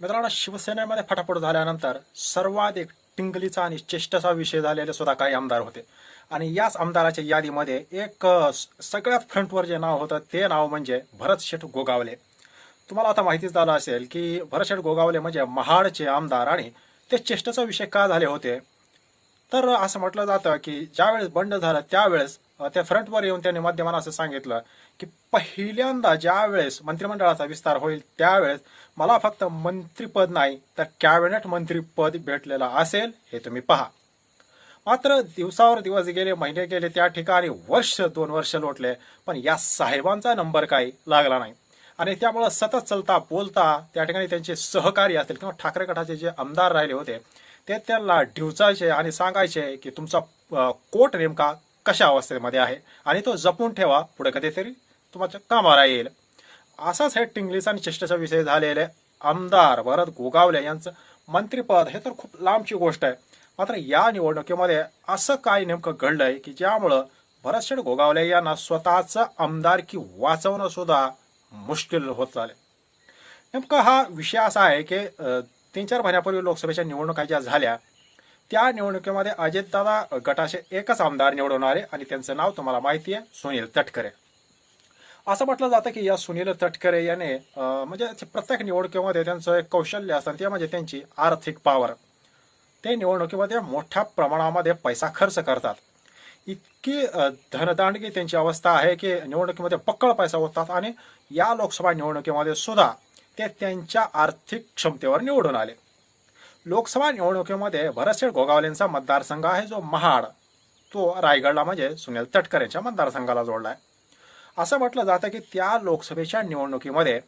मित्रांनो शिवसेनेमध्ये फटाफट झाल्यानंतर सर्वाधिक टिंगलीचा आणि चेष्टाचा विषय झालेले सुद्धा काही आमदार होते. आणि याच आमदाराच्या यादीमध्ये एक सगळ्यात फ्रंटवर जे नाव होतं ते नाव म्हणजे भरत शेठ गोगावले. तुम्हाला आता माहितीच झालं असेल की भरत शेठ गोगावले म्हणजे महाडचे आमदार आणि ते चेष्टाचा विषय का झाले होते? तर असं म्हटलं जातं की ज्यावेळेस बंड झालं त्यावेळेस त्या फ्रंटवर येऊन त्यांनी माध्यमांना असं सांगितलं की पहिल्यांदा ज्यावेळेस मंत्रिमंडळाचा विस्तार होईल त्यावेळेस मला फक्त मंत्रीपद नाही तर कॅबिनेट मंत्रीपद भेटलेलं असेल हे तुम्ही पहा. मात्र दिवसावर दिवस गेले महिने गेले त्या ठिकाणी वर्ष दोन वर्ष लोटले पण या साहेबांचा नंबर काही लागला नाही. आणि त्यामुळं सतत चलता बोलता त्या ठिकाणी त्यांचे सहकारी असतील किंवा ठाकरे गटाचे जे आमदार राहिले होते ते त्यांना ढिवचायचे आणि सांगायचे की तुमचा कोट नेमका कशा अवस्थेमध्ये आहे? आणि तो जपून ठेवा पुढे कधीतरी. तुमच्या कामाला येईल. असाच हे टिंगलीचा आणि चेष्टेचा विषय झालेले आमदार भरत गोगावले यांचं मंत्रीपद हे तर खूप लांबची गोष्ट आहे. मात्र या निवडणुकीमध्ये असं काय नेमकं घडलंय की ज्यामुळं भरतशेठ गोगावले यांना स्वतःचं आमदारकी वाचवणं सुद्धा मुश्किल होत चालेल नेमका हा विषय असा आहे की तीन चार महिन्यापूर्वी लोकसभेच्या निवडणुका ज्या झाल्या त्या निवडणुकीमध्ये अजितदादा गटाचे एकच आमदार निवडून आले आणि त्यांचं नाव तुम्हाला माहिती आहे सुनील तटकरे. असं म्हटलं जातं की या सुनील तटकरे याने म्हणजे प्रत्येक निवडणुकीमध्ये त्यांचं एक कौशल्य असतं ते म्हणजे त्यांची आर्थिक पॉवर ते निवडणुकीमध्ये मोठ्या प्रमाणामध्ये पैसा खर्च करतात. इतकी धनदांडगी त्यांची अवस्था आहे की निवडणुकीमध्ये पक्कळ पैसा होतात आणि या लोकसभा निवडणुकीमध्ये सुद्धा ते त्यांच्या आर्थिक क्षमतेवर निवडून आले. लोकसभा निवडणुकीमध्ये भरतशेठ गोगावलेंचा मतदारसंघ आहे जो महाड. तो रायगडला म्हणजे सुनील तटकर यांच्या मतदारसंघाला आहे असं म्हटलं जातं की त्या लोकसभेच्या निवडणुकीमध्ये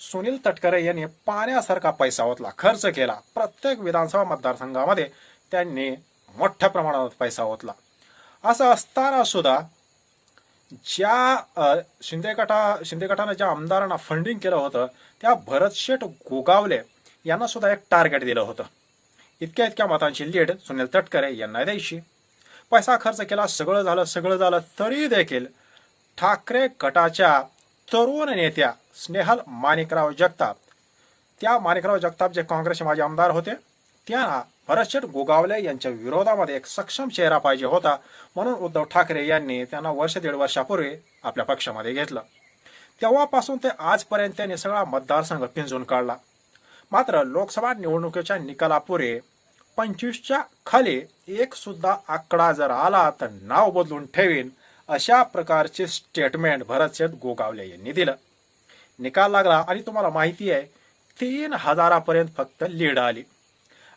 सुनील तटकरे यांनी पाण्यासारखा पैसा ओतला खर्च केला. प्रत्येक विधानसभा मतदारसंघामध्ये त्यांनी मोठ्या प्रमाणात पैसा ओतला. असं असताना सुद्धा ज्या शिंदे गटा शिंदे गटानं ज्या आमदारांना फंडिंग केलं होतं त्या भरतशेठ गोगावले यांना सुद्धा एक टार्गेट दिलं होतं. इतक्या इतक्या मतांची लीड सुनील तटकरे यांना द्यायची. पैसा खर्च केला सगळं झालं सगळं झालं तरी देखील ठाकरे गटाच्या तरुण नेत्या स्नेहल माणिकराव जगताप. त्या माणिकराव जगताप जे काँग्रेसचे माजी आमदार होते त्यांना भरतशेठ गोगावले यांच्या विरोधामध्ये एक सक्षम चेहरा पाहिजे होता म्हणून उद्धव ठाकरे यांनी त्यांना वर्ष दीड वर्षापूर्वी आपल्या पक्षामध्ये घेतलं. तेव्हापासून ते आजपर्यंत त्यांनी सगळा मतदारसंघ पिंजून काढला. मात्र लोकसभा निवडणुकीच्या निकालापुरे पंचवीसच्या खाली एक सुद्धा आकडा जर आला तर नाव बदलून ठेवीन अशा प्रकारचे स्टेटमेंट भरतशेठ गोगावले यांनी दिलं. निकाल लागला आणि तुम्हाला माहिती आहे तीन हजारापर्यंत फक्त लीड आली.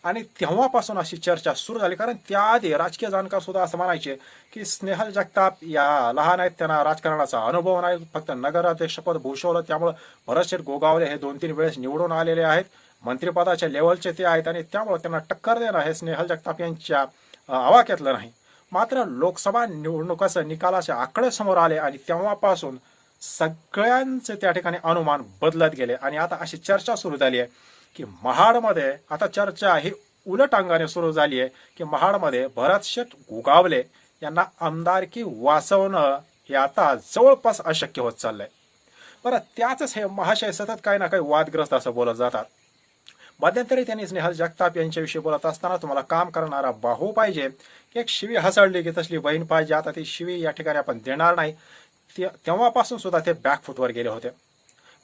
आणि तेव्हापासून अशी चर्चा सुरू झाली कारण त्याआधी राजकीय जाणकार सुद्धा असं म्हणायचे की स्नेहल जगताप या लहान आहेत त्यांना राजकारणाचा अनुभव नाही फक्त नगराध्यक्षपद भूषवलं त्यामुळं भरतशेठ गोगावले हे दोन तीन वेळेस निवडून आलेले आहेत. मंत्रिपदाच्या लेवलचे ते आहेत आणि त्यामुळे त्यांना टक्कर देणं हे स्नेहल जगताप यांच्या आवाक्यातलं नाही. मात्र लोकसभा निवडणुकाचं निकालाचे आकडे समोर आले आणि तेव्हापासून सगळ्यांचे त्या ठिकाणी अनुमान बदलत गेले. आणि आता अशी चर्चा सुरू झाली आहे की महाडमध्ये आता चर्चा ही उलट अंगाने सुरू झाली आहे की महाडमध्ये भरतशेठ गोगावले यांना आमदारकी वाचवणं हे आता जवळपास अशक्य होत चाललंय. बरं त्याच हे महाशय सतत काही ना काही वादग्रस्त असं बोलत जातात. मध्यंतरी त्यांनी स्नेहल जगताप यांच्याविषयी बोलत असताना तुम्हाला काम करणारा बाहू पाहिजे. एक शिवी हसळली की तसली बहीण पाहिजे. आता ती शिवी या ठिकाणी आपण देणार नाही. ते- तेव्हापासून सुद्धा ते बॅकफुटवर गेले होते.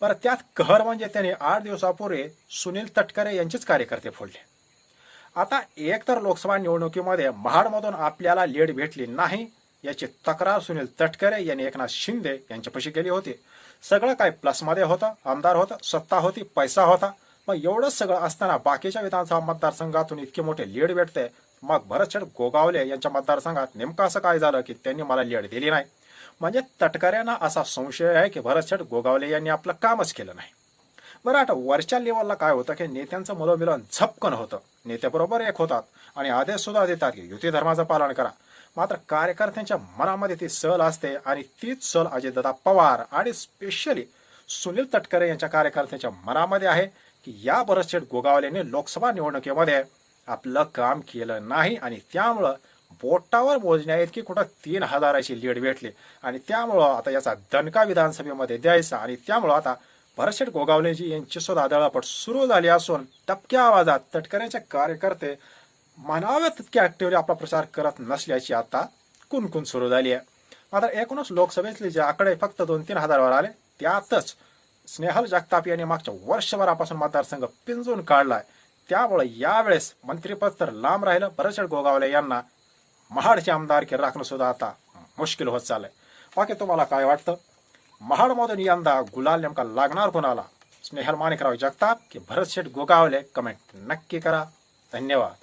बरं त्यात कहर म्हणजे त्यांनी आठ दिवसापूर्वी सुनील तटकरे यांचेच कार्यकर्ते फोडले. आता एकतर लोकसभा निवडणुकीमध्ये महाडमधून आपल्याला लेड भेटली नाही याची तक्रार सुनील तटकरे यांनी एकनाथ शिंदे यांच्यापाशी केली होती. सगळं काय प्लसमध्ये होतं आमदार होतं सत्ता होती पैसा होता. मग एवढं सगळं असताना बाकीच्या विधानसभा मतदारसंघातून इतके मोठे लीड भेटते. मग भरतशेठ गोगावले यांच्या मतदारसंघात नेमकं असं काय झालं की त्यांनी मला लीड दिली नाही. म्हणजे तटकऱ्यांना असा संशय आहे की भरतशेठ गोगावले यांनी आपलं कामच केलं नाही. बरं आता वरच्या लेवलला काय होतं की नेत्यांचं मनोमिलन झपकन होतं. नेत्याबरोबर एक होतात आणि आदेश सुद्धा देतात की युती धर्माचं पालन करा. मात्र कार्यकर्त्यांच्या मनामध्ये ती सहल असते आणि तीच सहल अजितदादा पवार आणि स्पेशली सुनील तटकरे यांच्या कार्यकर्त्यांच्या मनामध्ये आहे. की या भरतशेठ गोगावलेने लोकसभा निवडणुकीमध्ये आपलं काम केलं नाही आणि त्यामुळं बोटावर मोजण्या इतकी कुठं तीन हजाराची लीड भेटली. आणि त्यामुळं आता याचा दणका विधानसभेमध्ये द्यायचा आणि त्यामुळं आता भरतशेठ गोगावलेजी यांची सुद्धा दळापट सुरू झाली असून टपक्या आवाजात तटकऱ्यांचे कार्यकर्ते म्हणावे तितके ऍक्टिव्हली आपला प्रचार करत नसल्याची आता कुणकुण सुरू झाली आहे. मात्र एकूणच लोकसभेतले जे आकडे फक्त दोन तीन हजारावर आले त्यातच स्नेहल जगताप यांनी मागच्या वर्षभरापासून मतदारसंघ पिंजून काढलाय. त्यामुळे यावेळेस मंत्रिपद तर लांब राहिलं. भरतशेठ गोगावले यांना महाडचे आमदारकी राखणं सुद्धा आता मुश्किल होत चाललंय. बाकी तुम्हाला काय वाटतं? महाडमधून यंदा गुलाल नेमका लागणार कोणाला? स्नेहल माणिकराव जगताप की भरतशेठ गोगावले? कमेंट नक्की करा. धन्यवाद.